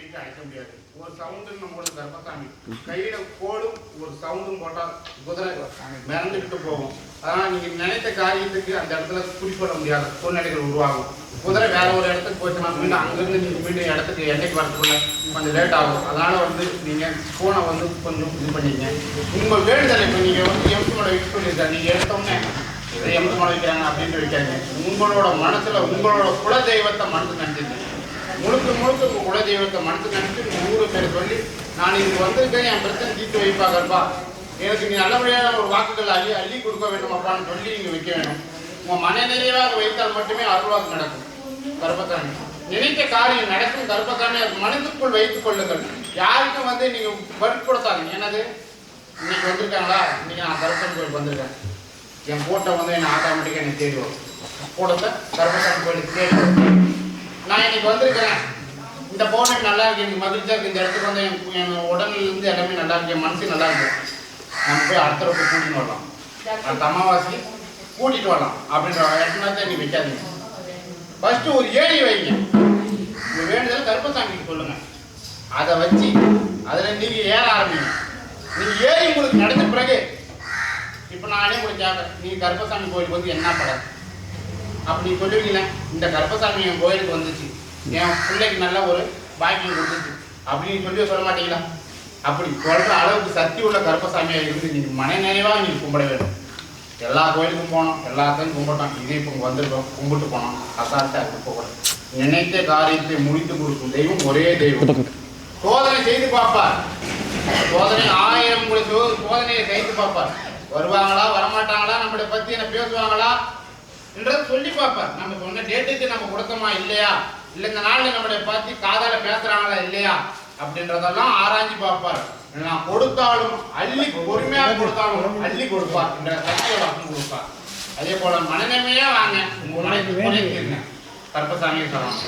விட்டு அடிக்க முடியாது. ஒரு சவுண்டு நம்மளோட கர்ப்பசாமி கையில கோடும் ஒரு சவுண்டும் போட்டால் குதிரை மிரண்டுக்கிட்டு போகும். அதனால் நீங்க நினைத்த காரியத்துக்கு அந்த இடத்துல குறிப்பிட முடியாத சூழ்நிலைகள் உருவாகும். குதிரை வேற ஒரு இடத்துக்கு போச்சுன்னா மீண்டும் அங்கிருந்து நீங்க மீண்டும் இடத்துக்கு எண்ணெய்க்கு வரதுக்குள்ள கொஞ்சம் லேட் ஆகும். அதனால வந்து நீங்க போனை வந்து கொஞ்சம் இது பண்ணீங்க உங்க வேண்டுதலை இப்போ நீங்க வந்து எம்சோட யூஸ் பண்ணிருக்காங்க நீங்க எடுத்தோடனே இதை வைக்கிறாங்க அப்படின்ட்டு வைக்காங்க உங்களோட மனசுல உங்களோட குல தெய்வத்தை மனசு நினைச்சிருக்கீங்க முழுக்க முழுக்க உங்கள் குல தெய்வத்தை மனசு நினைச்சு உங்க ஊரை பேர் சொல்லி நான் இதுக்கு வந்திருக்கேன் என் பிரச்சனை தீர்த்து வைப்பாங்கப்பா. எனக்கு நீ நல்லபடியான ஒரு வாக்குகள் அள்ளி அள்ளி கொடுக்க வேண்டும் அப்பான்னு சொல்லி நீங்க வைக்க வேணும். உங்க மன நிறைவாக வைத்தால் மட்டுமே அருள்வாக்கு நடக்கும். கர்ப்பசாமி நினைத்த காரியம் நடக்கும் கர்ப்பசாமி அது மனதுக்குள் வைத்துக் கொள்ளுங்கள். யாருக்கும் வந்து நீங்க வற்புறுத்தாதீங்க என்னது? இன்னைக்கு வந்திருக்காங்களா? இன்னைக்கு நான் கருப்பன் கோயில் வந்திருக்கேன். என் போட்டோ வந்து என்ன ஆட்டோமேட்டிக்காக எனக்கு தேடி வரும் போட்டத்தை கருப்பசாமி கோயிலுக்கு தேடி வரும் இன்னைக்கு வந்திருக்கிறேன். இந்த பௌர்ணமி நல்லா இருக்கு. எனக்கு மகிழ்ச்சியா இருக்கு. இந்த இடத்துக்கு வந்து என் என் உடல்ல இருந்து எல்லாமே நல்லா இருக்கு. என் மனசு நல்லா இருக்கு. நம்ம போய் அடுத்த ரூபாய் கூட்டிட்டு வரலாம். அடுத்த அமாவாசை கூட்டிட்டு வரலாம் அப்படின்ற இடத்துல நீ வைக்காதீங்க. ஃபர்ஸ்ட் ஒரு ஏணி வைங்க. உங்க வேண்டுதல் கருப்பசாமிக்கு சொல்லுங்க. அதை வச்சு அதுல நீங்க ஏற ஆரம்பிங்க. நீங்க ஏறி உங்களுக்கு நடந்த பிறகு இப்ப நானே உங்களுக்கு கேட்கறேன் நீங்க கருப்பசாமி கோயிலுக்கு வந்து என்ன படம்? அப்படி சொல்லுவீங்களே. இந்த கருப்பசாமி என் கோயிலுக்கு வந்துச்சு. என் பிள்ளைக்கு நல்ல ஒரு பாக்கியம் கொடுத்துச்சு. அப்படின்னு சொல்லி சொல்ல மாட்டீங்களா? அப்படி சொல்ற அளவுக்கு சக்தி உள்ள கருப்பசாமியா இருந்து நீங்கள் மன நிறைவா நீங்கள் கும்பிட வேண்டும். எல்லா கோயிலுக்கும் போனோம் எல்லாத்தையும் கும்பிட்டோம். இதே இப்போ வந்திருக்கோம் கும்பிட்டு போனோம். அசால்ட்டா இருக்கு போகணும் நினைத்த காரியத்தை முடித்து கொடுக்கும் தெய்வம் ஒரே தெய்வம். சோதனை செய்து பார்ப்பார். சோதனை ஆயிரம் கூட சோ- சோதனையை செய்து பார்ப்பார். வருவாங்களா வரமாட்டாங்களா நம்மளை பத்தி என்ன பேசுவாங்களா? என்றதை சொல்லி பார்ப்பார். நம்ம சொன்ன டேட்டுக்கு நம்ம கொடுத்தோமா இல்லையா? இல்ல இந்த நாள்ல நம்மளை பார்த்து காதால பேசுறாங்களா இல்லையா அப்படின்றதெல்லாம் ஆராய்ஞ்சு பார்ப்பார். நான் கொடுத்தாலும் அள்ளி பொறுமையா கொடுத்தாலும் அள்ளி கொடுப்பார் என்ற சக்தியோட அப்பம் கொடுப்பார். அதே போல மனநிலைமையா வாங்க. உங்க மனைவி குறைக்கிறீங்க கருப்பசாமியை சொல்லலாம்